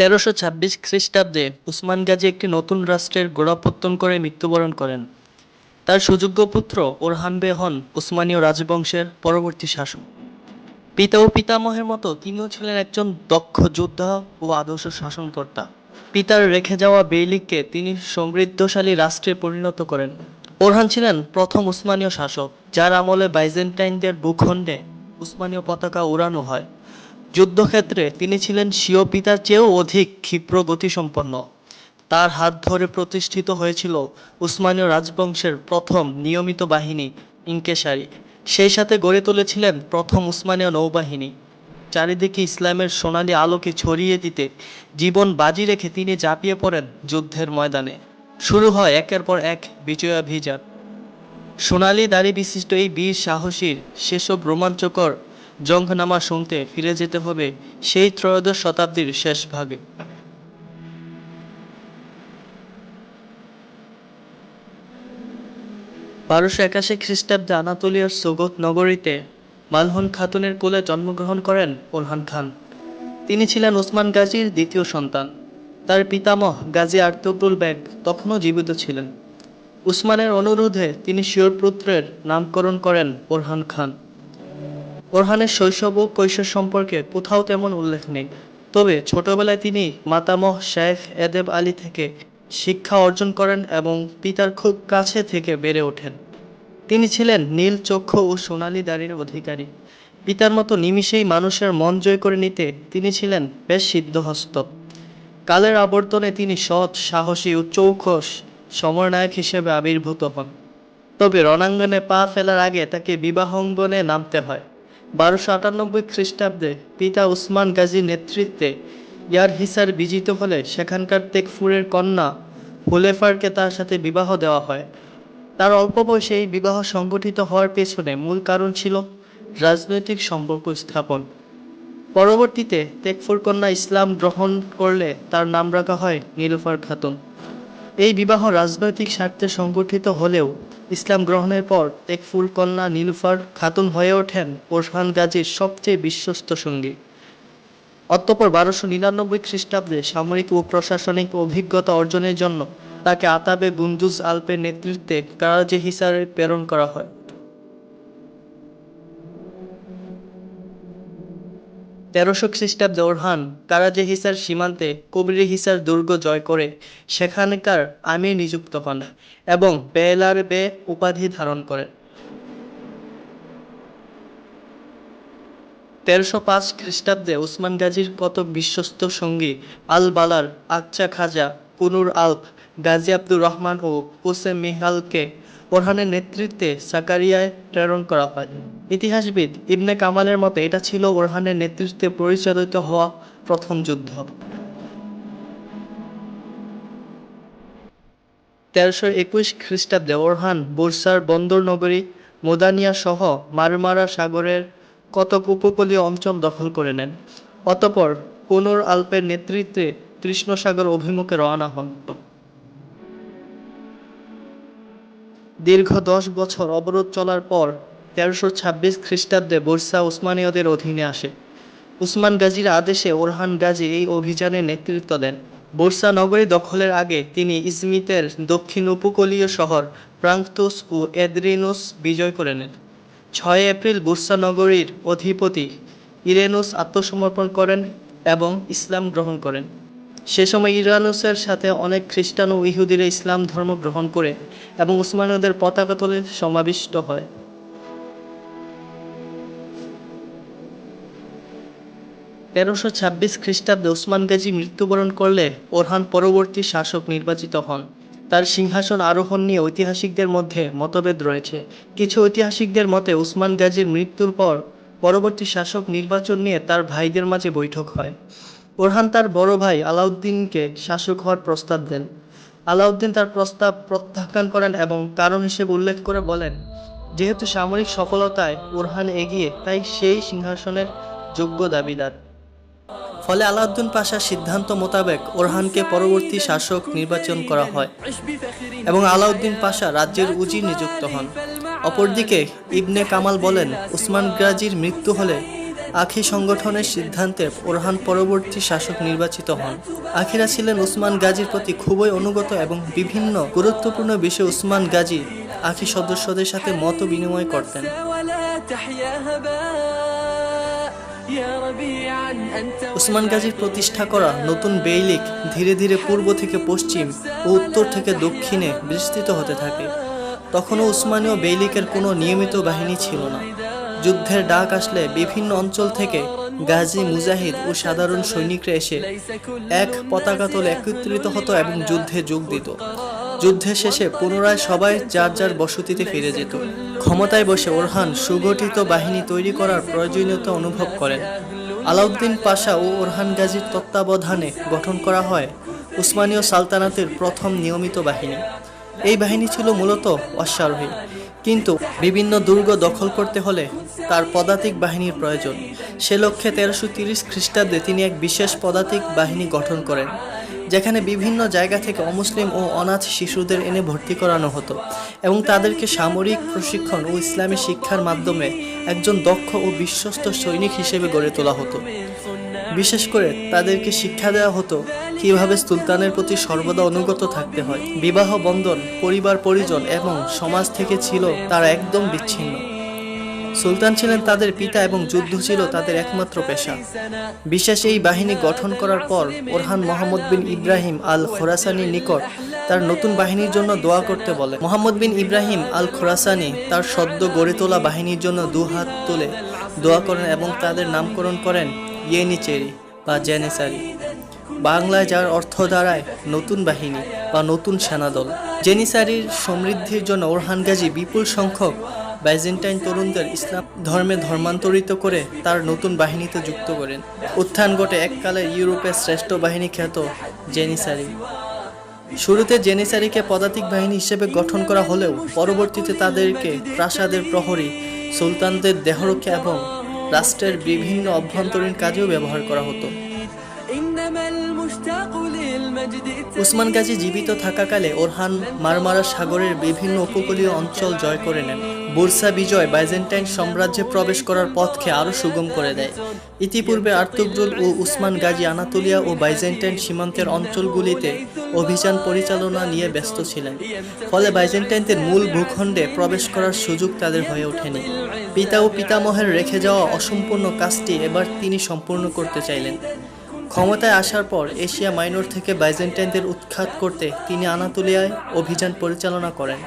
তেরোশো ছাব্বিশ খ্রিস্টাব্দে উসমান গাজী একটি নতুন রাষ্ট্রের গোড়াপত্তন করে মৃত্যুবরণ করেন। তার সুযোগ্য পুত্র ওরহান বে হন উসমানীয় রাজবংশের পরবর্তী শাসক। পিতা ও পিতামহের মতো তিনিও ছিলেন একজন দক্ষ যোদ্ধা ও আদর্শ শাসনকর্তা। পিতার রেখে যাওয়া বেইলিককে তিনি সমৃদ্ধশালী রাষ্ট্রে পরিণত করেন। ওরহান ছিলেন প্রথম উসমানীয় শাসক, যার আমলে বাইজেন্টাইনদের ভূখণ্ডে উসমানীয় পতাকা উড়ানো হয়। যুদ্ধক্ষেত্রে তিনি ছিলেন স্বীয় পিতার চেয়েও অধিক ক্ষিপ্র গতিসম্পন্ন। তার হাত ধরে প্রতিষ্ঠিত হয়েছিল উসমানীয় রাজবংশের প্রথম নিয়মিত বাহিনী, ইনকেশারি। সেই সাথে গড়ে তুলেছিলেন প্রথম উসমানীয় নৌবাহিনী। চারিদিকে ইসলামের সোনালী আলোকে ছড়িয়ে দিতে জীবন বাজি রেখে তিনি ঝাঁপিয়ে পড়েন যুদ্ধের ময়দানে। শুরু হয় একের পর এক বিজয়াভিযান। সোনালি দাড়ি বিশিষ্ট এই বীর সাহসীর সেসব রোমাঞ্চকর জঙ্গনামা শুনতে ফিরে যেতে হবে সেই ত্রয়োদশ শতাব্দীর শেষ ভাগে। বারোশো একাশি খ্রিস্টাব্দে আনাতোলিয়ার সোগত নগরীতে মালহন খাতুনের কোলে জন্মগ্রহণ করেন ওরহান খান। তিনি ছিলেন ওসমান গাজীর দ্বিতীয় সন্তান। তার পিতামহ গাজী আর্তুবুল বেগ তখনও জীবিত ছিলেন। উসমানের অনুরোধে তিনি শিওর পুত্রের নামকরণ করেন ওরহান খান। ওরহানের শৈশব ও কৈশোর সম্পর্কে কোথাও তেমন উল্লেখ নেই। তবে ছোটবেলায় তিনি মাতামহ শেখ এদেব আলী থেকে শিক্ষা অর্জন করেন এবং পিতার খুব কাছে থেকে বেড়ে ওঠেন। তিনি ছিলেন নীল চক্ষু ও সোনালী দাড়ির অধিকারী। পিতার মতো নিমিষেই মানুষের মন জয় করে নিতে তিনি ছিলেন বেশ সিদ্ধহস্ত। কালের আবর্তনে তিনি সৎ, সাহসী ও চৌখস সমরনায়ক হিসেবে আবির্ভূত হন। তবে রণাঙ্গনে পা ফেলার আগে তাকে বিবাহঙ্গনে নামতে হয়। বারোশো আটানব্বই খ্রিস্টাব্দে পিতা উসমান গাজীর নেতৃত্বে ইয়ার হিসার বিজিত হলে সেখানকার তেকফুরের কন্যা হুলেফারকে তার সাথে বিবাহ দেওয়া হয়। তার অল্প বয়সে এই বিবাহ সংগঠিত হওয়ার পেছনে মূল কারণ ছিল রাজনৈতিক সম্পর্ক স্থাপন। পরবর্তীতে তেকফুর কন্যা ইসলাম গ্রহণ করলে তার নাম রাখা হয় নীলুফার খাতুন। এই বিবাহ রাজনৈতিক স্বার্থে সংগঠিত হলেও ইসলাম গ্রহণের পর তেকফুল কন্যা নীলুফার খাতুন হয়ে ওঠেন ওরফান গাজীর সবচেয়ে বিশ্বস্ত সঙ্গী। অতঃপর বারোশো নিরানব্বই খ্রিস্টাব্দে সামরিক ও প্রশাসনিক অভিজ্ঞতা অর্জনের জন্য তাকে আতাবে গুঞ্জুজ আলপের নেতৃত্বে কারাজে হিসারে প্রেরণ করা হয়। তেরোশো খ্রিস্টাব্দে ওরহান কারাজে হিসার সীমান্তে কবিরি হিসার দুর্গ জয় করে, সেখানকার আমির নিযুক্ত হন এবং বেলার বে উপাধি ধারণ করেন। তেরোশো পাঁচ খ্রিস্টাব্দে উসমান গাজীর কত বিশ্বস্ত সঙ্গী আল বালার Akca Koca কুনুর আলপ Gazi Abdur Rahman ও হোসেন মিহালকে ওরহানের নেতৃত্বে সাকারিয়ায় প্রেরণ করা হয়। ইতিহাসবিদ ইবনে কামালের মতে, এটা ছিল ওরহানের নেতৃত্বে পরিচালিত হওয়া প্রথম যুদ্ধ। তেরোশো একুশ খ্রিস্টাব্দে ওরহান বুরসার বন্দর নগরী মোদানিয়া সহ মারমারা সাগরের কতক উপকূলীয় অঞ্চল দখল করে নেন। অতপর কোনোর আলপের নেতৃত্বে কৃষ্ণসাগর অভিমুখে রওনা হন। দীর্ঘ দশ বছর অবরোধ চলার পর তেরোশো ছাব্বিশ খ্রিস্টাব্দে বুরসা উসমানীয়দের অধীনে আসে। উসমান গাজীর আদেশে ওরহান গাজী এই অভিযানে নেতৃত্ব দেন। বুরসা নগরী দখলের আগে তিনি ইজমিতের দক্ষিণ উপকূলীয় শহর প্রাঙ্কতুস ও এদ্রিনুস বিজয় করে নেন। ছয় এপ্রিল বুরসা নগরীর অধিপতি ইরেনুস আত্মসমর্পণ করেন এবং ইসলাম গ্রহণ করেন। সে সময় ইরানুসের সাথে অনেক খ্রিস্টান ও ইহুদিরা ইসলাম ধর্ম গ্রহণ করে এবং উসমানীয়দের পতাকা তোলে সমাবিষ্ট হয়। তেরোশো ছাব্বিশ খ্রিস্টাব্দে ওসমান গাজী মৃত্যুবরণ করলে ওরহান পরবর্তী শাসক নির্বাচিত হন। তার সিংহাসন আরোহণ নিয়ে ঐতিহাসিকদের মধ্যে মতভেদ রয়েছে। কিছু ঐতিহাসিকদের মতে উসমান গাজীর মৃত্যুর পর পরবর্তী শাসক নির্বাচন নিয়ে তার ভাইদের মাঝে বৈঠক হয়। ওরহান তার বড় ভাই আলাউদ্দিনকে শাসক হওয়ার প্রস্তাব দেন। আলাউদ্দিন তার প্রস্তাব প্রত্যাখ্যান করেন এবং কারণ হিসেবে উল্লেখ করে বলেন, যেহেতু সামরিক সফলতায় ওরহান এগিয়ে, তাই সেই সিংহাসনের যোগ্য দাবিদার। ফলে আলাউদ্দিন পাশার সিদ্ধান্ত মোতাবেক ওরহানকে পরবর্তী শাসক নির্বাচন করা হয় এবং আলাউদ্দিন পাশা রাজ্যের উজির নিযুক্ত হন। অপরদিকে ইবনে কামাল বলেন, উসমান গাজীর মৃত্যু হলে আখি সংগঠনের সিদ্ধান্তে ওরহান পরবর্তী শাসক নির্বাচিত হন। আখিরা ছিলেন উসমান গাজীর প্রতি খুবই অনুগত এবং বিভিন্ন গুরুত্বপূর্ণ বিষয়ে উসমান গাজী আখি সদস্যদের সাথে মত বিনিময় করতেন। উসমান গাজীর প্রতিষ্ঠা করা নতুন বেইলিক ধীরে ধীরে পূর্ব থেকে পশ্চিম ও উত্তর থেকে দক্ষিণে বিস্তৃত হতে থাকে। তখনও উসমানীয় বেইলিকের কোনো নিয়মিত বাহিনী ছিল না। যুদ্ধের ডাক আসলে বিভিন্ন অঞ্চল থেকে গাজী মুজাহিদ ও সাধারণ সৈনিকরা এসে এক পতাকা তোলে একত্রিত হতো এবং যুদ্ধে যোগ দিত। যুদ্ধের শেষে পুনরায় সবাই যার যার বসতিতে ফিরে যেত। ক্ষমতায় বসে ওরহান সুগঠিত বাহিনী তৈরি করার প্রয়োজনীয়তা অনুভব করেন। আলাউদ্দিন পাশা ও ওরহান গাজীর তত্ত্বাবধানে গঠন করা হয় উসমানীয় সালতানাতের প্রথম নিয়মিত বাহিনী। এই বাহিনী ছিল মূলত অশ্বারোহী। কিন্তু বিভিন্ন দুর্গ দখল করতে হলে তার পদাতিক বাহিনীর প্রয়োজন। সে লক্ষ্যে তেরোশো তিরিশ খ্রিস্টাব্দে তিনি এক বিশেষ পদাতিক বাহিনী গঠন করেন। যেখানে বিভিন্ন জায়গা থেকে অমুসলিম ও অনাথ শিশুদের এনে ভর্তি করানো হতো এবং তাদেরকে সামরিক প্রশিক্ষণ ও ইসলামী শিক্ষার মাধ্যমে একজন দক্ষ ও বিশ্বস্ত সৈনিক হিসেবে গড়ে তোলা হতো। বিশেষ করে তাদেরকে শিক্ষা দেওয়া হতো কীভাবে সুলতানের প্রতি সর্বদা অনুগত থাকতে হয়। বিবাহ বন্ধন পরিবার পরিজন এবং সমাজ থেকে ছিল তারা একদম বিচ্ছিন্ন। সুলতান ছিলেন তাদের পিতা এবং যুদ্ধ ছিল তাদের একমাত্র পেশা। বিশেষ এই বাহিনী গঠন করার পর Orhan Muhammad bin Ibrahim al খোরাসানির নিকট তার নতুন বাহিনীর জন্য দোয়া করতে বলে। মোহাম্মদ বিন ইব্রাহিম আল খোরাসানি তার সদ্য গড়ে তোলা বাহিনীর জন্য দু হাত তুলে দোয়া করেন এবং তাদের নামকরণ করেন ইয়েনিচেরি বা জেনেসারি। বাংলায় যার অর্থ দাঁড়ায় নতুন বাহিনী বা নতুন সেনাদল। জেনিসারির সমৃদ্ধির জন্য ওরহান গাজী বিপুল সংখ্যক বাইজেন্টাইন তরুণদের ইসলাম ধর্মে ধর্মান্তরিত করে তার নতুন বাহিনীতে যুক্ত করেন। উত্থান ঘটে এককালে ইউরোপের শ্রেষ্ঠ বাহিনী খ্যাত জেনিসারি। শুরুতে জেনিসারিকে পদাতিক বাহিনী হিসেবে গঠন করা হলেও পরবর্তীতে তাদেরকে প্রাসাদের প্রহরী, সুলতানদের দেহরক্ষা এবং রাষ্ট্রের বিভিন্ন অভ্যন্তরীণ কাজেও ব্যবহার করা হতো। উসমান গাজী জীবিত থাকাকালে ওরহান মারমারা সাগরের বিভিন্ন উপকূলীয় অঞ্চল জয় করে নেন। বুরসা বিজয় বাইজেন্টাইন সাম্রাজ্যে প্রবেশ করার পথকে আরও সুগম করে দেয়। ইতিপূর্বে আর্তুগরুল ও উসমান গাজী আনাতোলিয়া ও বাইজেন্টাইন সীমান্তের অঞ্চলগুলিতে অভিযান পরিচালনা নিয়ে ব্যস্ত ছিলেন। ফলে বাইজেন্টাইনদের মূল ভূখণ্ডে প্রবেশ করার সুযোগ তাদের হয়ে ওঠেনি। পিতা ও পিতামহের রেখে যাওয়া অসম্পূর্ণ কাজটি এবার তিনি সম্পূর্ণ করতে চাইলেন। ক্ষমতায় আসার পর এশিয়া মাইনর থেকে বাইজেন্টাইনদের উৎখাত করতে তিনি আনাতোলিয়ায় অভিযান পরিচালনা করেন।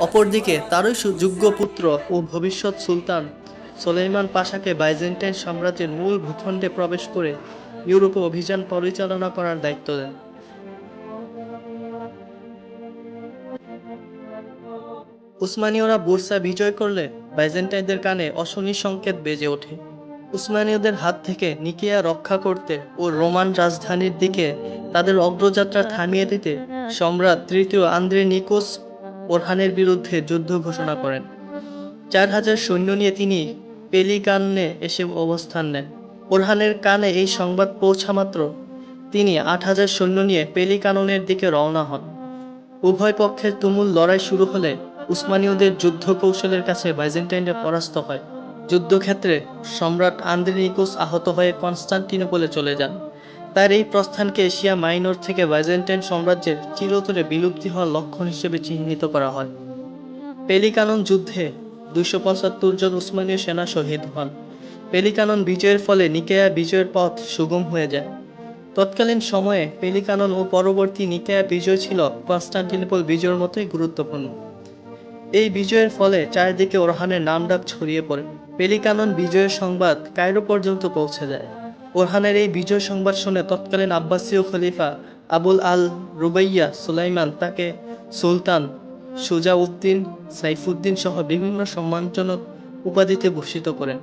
অপরদিকে তারই সুযোগ্য পুত্র ও ভবিষ্যৎ সুলতান সোলেইমান পাশাকে বাইজেন্টাইন সাম্রাজ্যের মূল ভূখণ্ডে প্রবেশ করে ইউরোপে অভিযান পরিচালনা করার দায়িত্ব দেন। উসমানীয়রা বুরসা বিজয় করলে বাইজেন্টাইনদের কানে অশনি সংকেত বেজে ওঠে। উসমানীয়দের হাত থেকে নিকিয়া রক্ষা করতে ও রোমান রাজধানীর দিকে তাদের অগ্রযাত্রা থামিয়ে দিতে সম্রাট তৃতীয় আন্দ্রে নিকোস ওরহানের বিরুদ্ধে যুদ্ধ ঘোষণা করেন। চার হাজার সৈন্য নিয়ে তিনি পেলিকান্নে এসে অবস্থান নেন। ওরহানের কানে এই সংবাদ পৌঁছা মাত্র তিনি আট হাজার সৈন্য নিয়ে পেলিকাননের দিকে রওনা হন। উভয় পক্ষের তুমুল লড়াই শুরু হলে উসমানীয়দের যুদ্ধ কৌশলের কাছে বাইজেন্টাইনরা পরাস্ত হয়। যুদ্ধক্ষেত্রে সম্রাট আন্দ্রেনিকুস আহত হয়ে কনস্টান্টিনোপলে চলে যান। তার এই প্রস্থানকে এশিয়া মাইনর থেকে বাইজেন্টাইন সাম্রাজ্যের চিরতরে বিলুপ্তি হওয়ার লক্ষণ হিসেবে চিহ্নিত করা হয়। পেলিকানন যুদ্ধে দুইশো পঁচাত্তর জন উসমানীয় সেনা শহীদ হন। পেলিকানন বিজয়ের ফলে নিকেয়া বিজয়ের পথ সুগম হয়ে যায়। তৎকালীন সময়ে পেলিকানন ও পরবর্তী নিকেয়া বিজয় ছিল কনস্টান্টিনোপল বিজয়ের মতোই গুরুত্বপূর্ণ। এই বিজয়ের ফলে চারিদিকে ওরহানের নামডাক ছড়িয়ে পড়ে। পেলিকানন বিজয়ের সংবাদ কায়রো পর্যন্ত পৌঁছে যায়। ওরহানের এই বিজয় সংবাদ শুনে তৎকালীন আব্বাসীয় খলিফা আবুল আল রুবাইয়া সুলাইমান তাকে সুলতান সুজাউদ্দিন সাইফুদ্দিন সহ বিভিন্ন সম্মানজনক উপাধিতে ভূষিত করেন।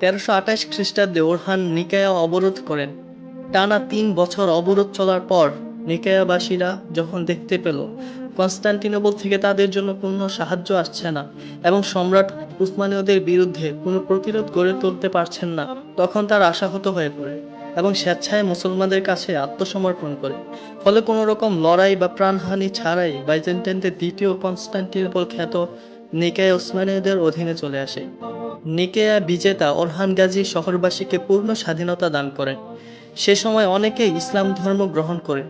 তেরোশো আঠাশ খ্রিস্টাব্দে ওরহান নিকায়া অবরোধ করেন। টানা তিন বছর অবরোধ চলার পর নিকায়াবাসীরা যখন দেখতে পেল, কনস্টান্টিনোপল থেকে তাদের জন্য কোনো সাহায্য আসছে না এবং সম্রাট উসমানীয়দের বিরুদ্ধে কোনো প্রতিরোধ গড়ে তুলতে পারছেন না। তখন তার আশাহত হয়ে পড়ে এবং স্বেচ্ছায় মুসলমানদের কাছে আত্মসমর্পণ করে। ফলে কোনো রকম লড়াই বা প্রাণহানি ছাড়াই বাইজেন্টাইনদের দ্বিতীয় কনস্টান্টিনোপল খ্যাত নিকায় ওসমানীয়দের অধীনে চলে আসে। নিকেয়া বিজেতা ওরহান গাজী শহরবাসীকে পূর্ণ স্বাধীনতা দান করেন। সে সময় অনেকেই ইসলাম ধর্ম গ্রহণ করে।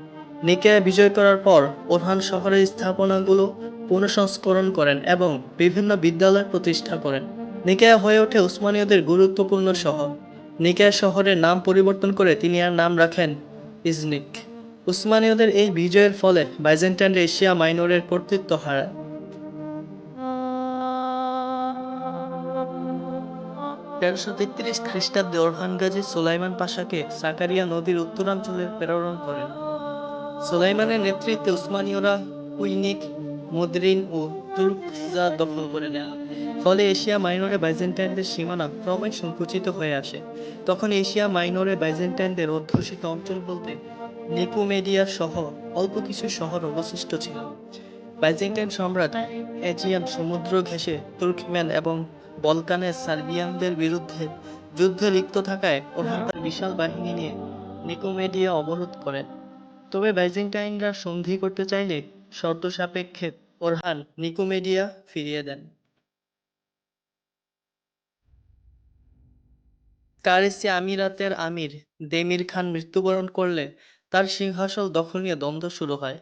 নিকেয়া বিজয় করার পর ওরহান শহরের স্থাপনাগুলো পুনঃসংস্করণ করেন এবং বিভিন্ন বিদ্যালয় প্রতিষ্ঠা করেন। নিকেয়া হয়ে ওঠে উসমানীয়দের গুরুত্বপূর্ণ শহর। নিকেয়া শহরের নাম পরিবর্তন করে তিনি আর নাম রাখেন ইজনিক। উসমানীয়দের এই বিজয়ের ফলে বাইজেন্টাইন এশিয়া মাইনরের কর্তৃত্ব হারায়। তেরোশো তেত্রিশ খ্রিস্টাব্দে ওরহান গাজী সুলাইমান পাশাকে সাকারিয়া নদীর উত্তরাঞ্চলে প্রেরণ করেন। সুলাইমানের নেতৃত্বে উসমানীয়রা কুইনিক মদ্রিন ও তুর্কজা দখল করে নেয়। ফলে এশিয়া মাইনরে বাইজেন্টাইনদের সীমানা ক্রমে সংকুচিত হয়ে আসে। তখন এশিয়া মাইনরে বাইজেন্টাইনদের অধ্যুষিত অঞ্চল বলতে নিকোমেডিয়া সহ অল্প কিছু শহর অবশিষ্ট ছিল। বাইজেন্টাইন সম্রাট এজিয়ান সমুদ্র ঘেঁষে তুর্কম্যান এবং বলকানের সার্বিয়ানদের বিরুদ্ধে যুদ্ধে লিপ্ত থাকায় ওরহান তার বিশাল বাহিনী নিয়ে নিকোমেডিয়া অবরোধ করেন। তবে বাইজেন্টাইনরা সন্ধি করতে চাইলে শর্ত সাপেক্ষে ওরহান নিকোমেডিয়া ফিরিয়ে দেন। কারেসি আমিরাতের আমির দেমির খান মৃত্যুবরণ করলে তার সিংহাসন দখল নিয়ে দ্বন্দ্ব শুরু হয়।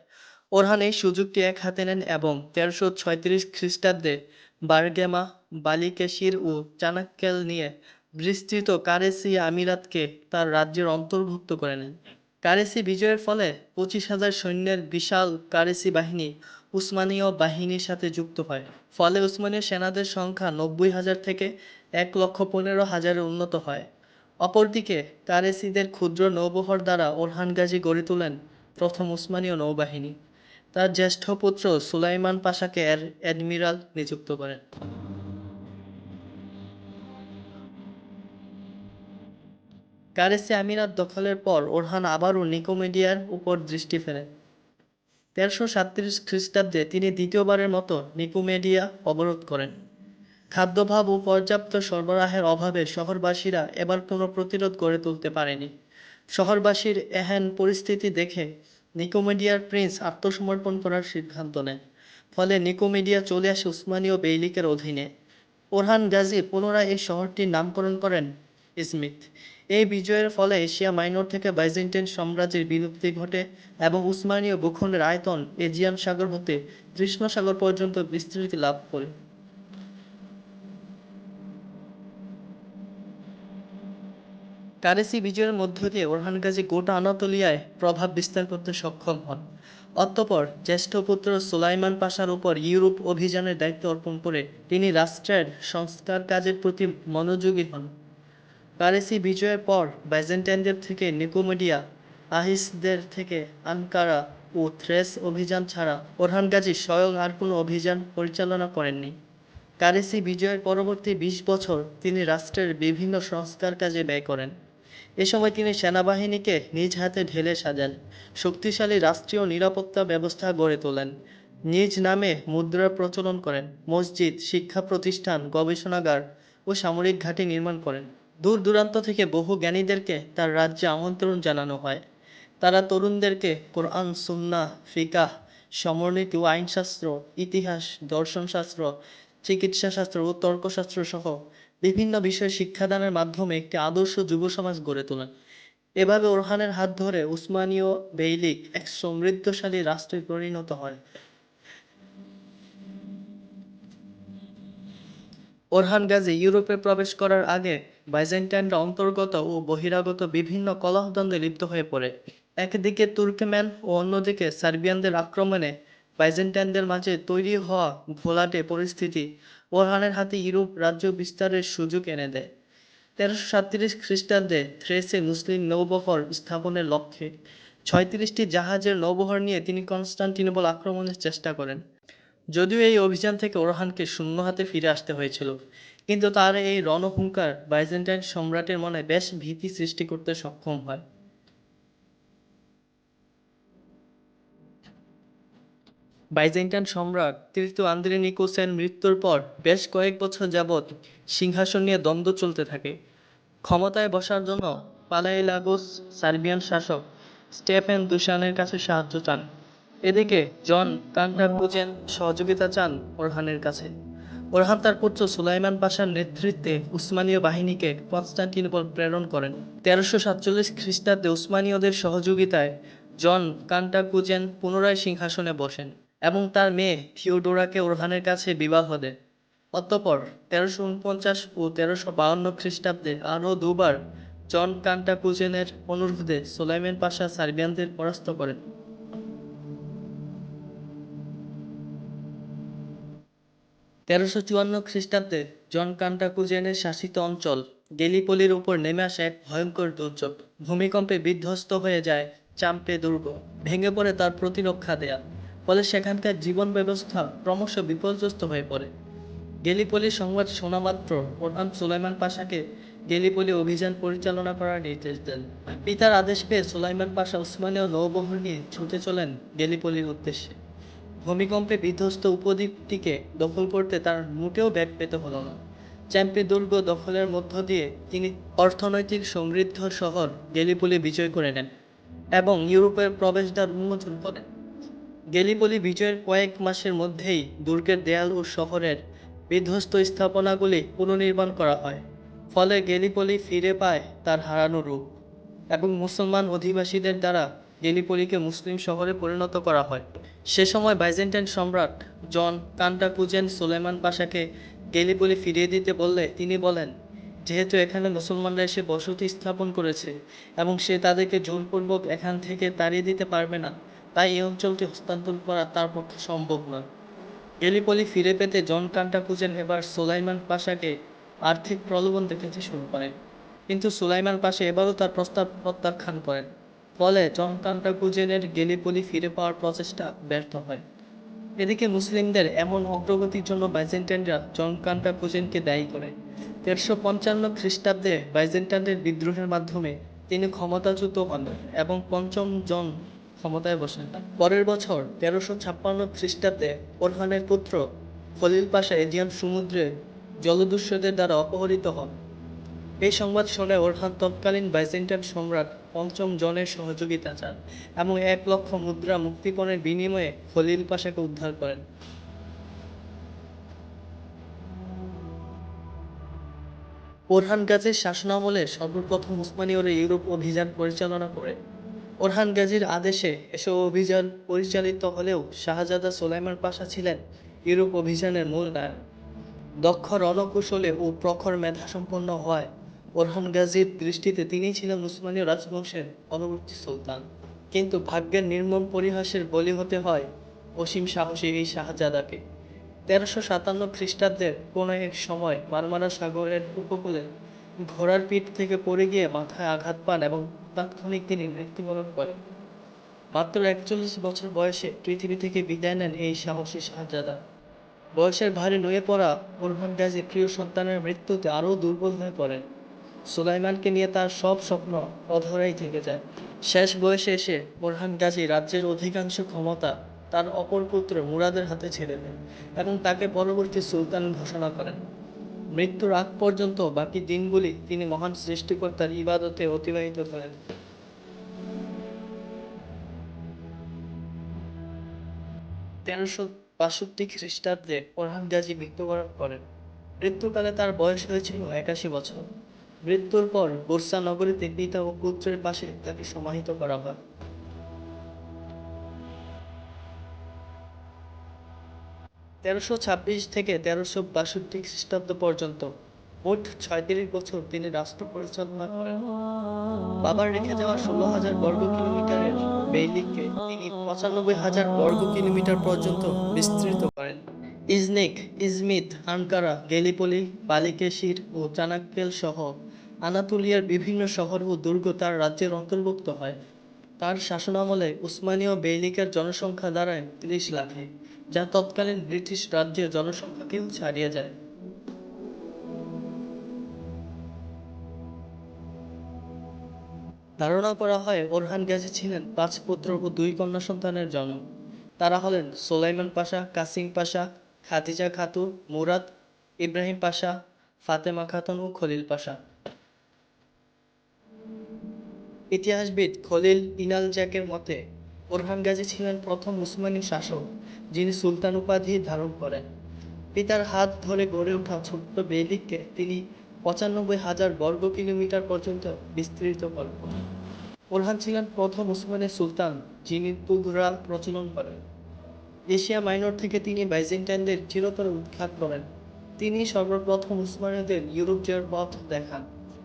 ওরহান এই সুযোগটি এক হাতে নেন এবং তেরোশো ছয়ত্রিশ খ্রিস্টাব্দে বারগেমা, বালিকেশির ও চাণক্যেল নিয়ে বিস্তৃত কারেসি আমিরাতকে তার রাজ্যের অন্তর্ভুক্ত করে নেন। কারেসি বিজয়ের ফলে পঁচিশ হাজার সৈন্যের বিশাল কারেসি বাহিনী উসমানীয় বাহিনীর সাথে যুক্ত হয়। ফলে উসমানীয় সেনাদের সংখ্যা নব্বই হাজার থেকে এক লক্ষ পনেরো হাজারে উন্নত হয়। অপরদিকে কারেসিদের ক্ষুদ্র নৌবহর দ্বারা ওরহান গাজী গড়ে তোলেন প্রথম উসমানীয় নৌবাহিনী। তার জ্যেষ্ঠ পুত্র সুলাইমান পাশাকে এর অ্যাডমিরাল নিযুক্ত করেন। কারেসি আমিরাত দখলের পর ওরহান আবারও নিকোমেডিয়ার উপর দৃষ্টি ফেলেন তেরোশো সাতত্রিশ খ্রিস্টাব্দে তিনি দ্বিতীয়বারের মতো নিকোমেডিয়া অবরোধ করেন। খাদ্যাভাব ও পর্যাপ্ত সরবরাহের অভাবে শহরবাসীরা এবার কোনো প্রতিরোধ গড়ে তুলতে পারেনি। শহরবাসীর এহেন পরিস্থিতি দেখে নিকোমেডিয়ার প্রিন্স আত্মসমর্পণ করার সিদ্ধান্ত নেন। ফলে নিকোমেডিয়া চলে আসে উসমানীয় বেইলিকের অধীনে। ওরহান গাজী পুনরায় এই শহরটির নামকরণ করেন ইসমিত। এই বিজয়ের ফলে এশিয়া মাইনর থেকে বাইজেন্টাইন সাম্রাজ্যের বিলুপ্তি ঘটে এবং উসমানীয় ভূখণ্ডের আয়তন এজিয়ান সাগর হতে কৃষ্ণ সাগর পর্যন্ত বিস্তৃতি লাভ করে। কারেসি বিজয়ের মধ্য দিয়ে ওরহান গাজী গোটা আনাতোলিয়ায় প্রভাব বিস্তার করতে সক্ষম হন। অতঃপর জ্যেষ্ঠ পুত্র সুলাইমান পাশার উপর ইউরোপ অভিযানের দায়িত্ব অর্পণ করে তিনি রাষ্ট্রের সংস্কার কাজের প্রতি মনোযোগী হন। কারেসি বিজয়ের পর বাইজেন্টাইনদের থেকে নিকোমিডিয়া, আহিসদের থেকে আনকারা ও থ্রেস অভিযান ছাড়া ওরহান গাজী স্বয়ং আর কোনো অভিযান পরিচালনা করেননি। কারেসি বিজয়ের পরবর্তী বিশ বছর তিনি রাষ্ট্রের বিভিন্ন সংস্কার কাজে ব্যয় করেন। এ সময় তিনি সেনাবাহিনীকে নিজ হাতে ঢেলে সাজান, শক্তিশালী রাষ্ট্রীয় নিরাপত্তা ব্যবস্থা গড়ে তোলেন, নিজ নামে মুদ্রার প্রচলন করেন, মসজিদ, শিক্ষা প্রতিষ্ঠান, গবেষণাগার ও সামরিক ঘাঁটি নির্মাণ করেন। দূর দূরান্ত থেকে বহু জ্ঞানীদেরকে তার রাজ্যে আমন্ত্রণ জানানো হয়। তারা তরুণদেরকে কোরআন, সুন্নাহ, ফিকাহ, সমরনীতি ও আইনশাস্ত্র, ইতিহাস, দর্শনশাস্ত্র, চিকিৎসাশাস্ত্র ও তর্কশাস্ত্র সহ বিভিন্ন বিষয়ে শিক্ষাদানের মাধ্যমে একটি আদর্শ যুব সমাজ গড়ে তোলেন। এভাবে ওরহানের হাত ধরে উসমানীয় বেইলিক এক সমৃদ্ধশালী রাষ্ট্রে পরিণত হয়। ওরহান গাজী ইউরোপে প্রবেশ করার আগে বাইজেন্টাইনরা অন্তর্গত ও বহিরাগত বিভিন্ন কলহদ্বন্দ্বে লিপ্ত হয়ে পড়ে। একদিকে তুর্কম্যান ও অন্যদিকে সার্বিয়ানদের আক্রমণে বাইজেন্টাইনদের মাঝে তৈরি হওয়া ঘোলাটে পরিস্থিতি ওরহানের হাতে ইউরোপ রাজ্য বিস্তারের সুযোগ এনে দেয়। তেরোশো সাতত্রিশ খ্রিস্টাব্দে থ্রেসে মুসলিম নৌবহর স্থাপনের লক্ষ্যে ছয়ত্রিশটি জাহাজের নৌবহর নিয়ে তিনি কনস্টান্টিনোপল আক্রমণের চেষ্টা করেন। যদিও এই অভিযান থেকে ওরহানকে শূন্য হাতে ফিরে আসতে হয়েছিল। কিন্তু তার এই রণহুঙ্কার বাইজেন্টাইন সম্রাটের মনে বেশ ভীতি সৃষ্টি করতে সক্ষম হয়। বাইজেন্টাইন সম্রাট তৃতীয় আন্দ্রেনিকোসের মৃত্যুর পর বেশ কয়েক বছর যাবৎ সিংহাসন নিয়ে দ্বন্দ্ব চলতে থাকে। ক্ষমতায় বসার জন্য পালাইলাগোস সার্বিয়ান শাসক স্টেফেন দুশানের কাছে সাহায্য চান। এদিকে জন কান্টাকুজেন সহযোগিতা চান ওরহানের কাছে। ওরহান তার পুত্র সুলাইমান পাশার নেতৃত্বে উসমানীয় বাহিনীকে কনস্টান্টিনোপল প্রেরণ করেন। তেরোশো সাতচল্লিশ খ্রিস্টাব্দে উসমানীয়দের সহযোগিতায় জন কান্টাকুজেন পুনরায় সিংহাসনে বসেন এবং তার মেয়ে থিওডোরাকে ওরহানের কাছে বিবাহ দেন। অতঃপর তেরোশো উনপঞ্চাশ ও তেরোশো বাউন্ন খ্রিস্টাব্দে আরও দুবার জন কান্টাকুজেনের অনুরোধে সুলাইমান পাশা সার্বিয়ানদের পরাস্ত করেন। তেরোশো চুয়ান্ন খ্রিস্টাব্দে জন কান্টাকুজেনের শাসিত অঞ্চল গেলিপলির উপর নেমে আসে এক ভয়ঙ্কর দুর্যোগ। ভূমিকম্পে বিধ্বস্ত হয়ে যায় চাম্পে দুর্গ ভেঙে পড়ে তার প্রতিরক্ষা দেয়া। ফলে সেখানকার জীবন ব্যবস্থা ক্রমশ বিপর্যস্ত হয়ে পড়ে। গেলিপলির সংবাদ শোনা মাত্র প্রধান সুলাইমান পাশাকে গেলিপলি অভিযান পরিচালনা করার নির্দেশ দেন। পিতার আদেশ পেয়ে সুলাইমান পাশা উসমানীয় নৌবহর নিয়ে ছুটে চলেন গেলিপলির উদ্দেশ্যে। ভূমিকম্পে বিধ্বস্ত উপদ্বীপটিকে দখল করতে তার মোটেও ব্যাগ পেতে হলো না। চ্যাম্পি দুর্গ দখলের মধ্য দিয়ে তিনি অর্থনৈতিক সমৃদ্ধ শহর গেলিপলি বিজয় করে নেন এবং ইউরোপের প্রবেশদ্বার উন্মোচন করেন। গেলিপলি বিজয়ের কয়েক মাসের মধ্যেই দুর্গের দেয়াল ও শহরের বিধ্বস্ত স্থাপনাগুলি পুনর্নির্মাণ করা হয়, ফলে গেলিপলি ফিরে পায় তার হারানো রূপ এবং মুসলমান অধিবাসীদের দ্বারা গেলিপলিকে মুসলিম শহরে পরিণত করা হয়। সে সময় বাইজেন্টাইন সম্রাট জন কান্টাকুজেন সুলেমান পাশাকে গেলিপলি ফিরিয়ে দিতে বললে তিনি বলেন, যেহেতু এখানে মুসলমানরা এসে বসতি স্থাপন করেছে এবং সে তাদেরকে জোরপূর্বক এখান থেকে তাড়িয়ে দিতে পারবে না, তাই এই অঞ্চলটি হস্তান্তর করা তার পক্ষে সম্ভব নয়। গেলিপলি ফিরে পেতে জন কান্টাকুজেন এবার সুলাইমান পাশাকে আর্থিক প্রলোভন দেখাতে শুরু করেন। কিন্তু সুলাইমান পাশা এবারও তার প্রস্তাব প্রত্যাখ্যান করেন। ফলে জন কান্টাকুজেনের গেলিপলি ফিরে পাওয়ার প্রচেষ্টা ব্যর্থ হয়। এদিকে মুসলিমদের এমন অগ্রগতির জন্য বাইজেন্টাইনরা জন কান্টাকুজেনকে দায়ী করে। তেরোশো পঞ্চান্ন খ্রিস্টাব্দে বাইজেন্টাইনদের বিদ্রোহের মাধ্যমে তিনি ক্ষমতাচ্যুত হন এবং পঞ্চম জন ক্ষমতায় বসেন। পরের বছর তেরোশো ছাপ্পান্ন খ্রিস্টাব্দে ওরহানের পুত্র খলিল পাশা এজিয়ান সমুদ্রে জলদস্যুদের দ্বারা অপহরিত হন। এই সংবাদ শুনে ওরহান তৎকালীন বাইজেন্টাইন সম্রাট পঞ্চম জনের সহযোগিতা চান এবং এক লক্ষ মুদ্রা মুক্তিপণের বিনিময়ে খলিল পাশাকে উদ্ধার করেন। ওরহান গাজীর শাসনামলে সর্বপ্রথম উসমানীয়রা ইউরোপ অভিযান পরিচালনা করে। ওরহান গাজীর আদেশে এসব অভিযান পরিচালিত হলেও শাহজাদা সোলাইমান পাশা ছিলেন ইউরোপ অভিযানের মূল নায়ক। দক্ষ রণকৌশলে ও প্রখর মেধাসম্পন্ন হওয়ায় ওরহান গাজীর দৃষ্টিতে তিনিই ছিলেন উসমানীয় রাজবংশের পরবর্তী সুলতান। কিন্তু ভাগ্যের নির্মম পরিহাসের বলি হতে হয় অসীম সাহসী এই শাহজাদাকে। তেরোশো সাতান্ন খ্রিস্টাব্দের কোনো এক সময় মারমারা সাগরের উপকূলে ঘোড়ার পিঠ থেকে পড়ে গিয়ে মাথায় আঘাত পান এবং তাৎক্ষণিক তিনি মৃত্যুবরণ করেন। মাত্র একচল্লিশ বছর বয়সে পৃথিবী থেকে বিদায় নেন এই সাহসী শাহজাদা। বয়সের ভারে নুয়ে পড়া ওরহান গাজী প্রিয় সন্তানের মৃত্যুতে আরও দুর্বল হয়ে পড়েন। সুলাইমানকে নিয়ে তার সব স্বপ্ন অধরাই থেকে যায়। শেষ বয়সে এসে বোরহান গাজী রাজ্যের অধিকাংশ ক্ষমতা তার অপর পুত্র মুরাদের হাতে ছেড়ে দেন এবং তাকে পরবর্তী সুলতান ঘোষণা করেন। মৃত্যুর আগ পর্যন্ত বাকি দিনগুলি তিনি মহান সৃষ্টিকর্তার ইবাদতে অতিবাহিত করেন। তেরোশো বাষট্টি খ্রিস্টাব্দে ওরহান গাজী মৃত্যুবরণ করেন। মৃত্যুকালে তার বয়স হয়েছিল একাশি বছর। মৃত্যুর পর বুরসা নগরীতে পিতা ও পুত্রের পাশে তাকে সমাহিত করা হয়। তেরোশো ছাব্বিশ থেকে তেরোশো বাষট্টি খ্রিস্টাব্দ পর্যন্ত মোট ছয়ত্রিশ বছর তিনি রাষ্ট্র পরিচালনা করেন। বাবার রেখে যাওয়া ষোলো হাজার বর্গ কিলোমিটারের বেইলিককে তিনি পঁচানব্বই হাজার বর্গ কিলোমিটার পর্যন্ত বিস্তৃত করেন। ইজনিক, ইজমিত আনকারা গেলিপলি, বালিকেশির ও চানাক্কেল সহ আনাতুলিয়ার বিভিন্ন শহর ও দুর্গ তার রাজ্যের অন্তর্ভুক্ত হয়। তার শাসনামলে উসমানীয় বেইলিকের জনসংখ্যা দাঁড়ায় তিরিশ লাখে, যা তৎকালীন ব্রিটিশ রাজ্যের জনসংখ্যাকেও ছাড়িয়ে যায়। ধারণা করা হয়, ওরহান গাজী ছিলেন পাঁচ পুত্র ও দুই কন্যা সন্তানের জন্ম তারা হলেন সোলাইমান পাশা, কাসিম পাশা, খাদিজা খাতুন, মুরাদ, ইব্রাহিম পাশা, ফাতেমা খাতুন ও খলিল পাশা। ইতিহাসবিদ খলিল ইনালজাকের মতে ওরহান গাজী ছিলেন প্রথম উসমানী শাসক, যিনি সুলতান উপাধি ধারণ করেন। পিতার হাত ধরে গড়ে ওঠা ছোট্ট বেলিককে তিনি পঁচানব্বই হাজার বর্গ কিলোমিটার পর্যন্ত বিস্তৃত করেন। ওরহান ছিলেন প্রথম উসমানের সুলতান, যিনি তুগরা প্রচলন করেন। এশিয়া মাইনর থেকে তিনি বাইজেন্টাইনদের চিরতর উৎখাত করেন। তিনি সর্বপ্রথম উসমানীয়দের ইউরোপ জয়ের পথ দেখান।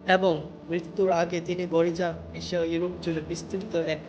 এবং মৃত্যুর আগে তিনি বরিজা এশিয়া ইউরোপ জুড়ে বিস্তৃত এক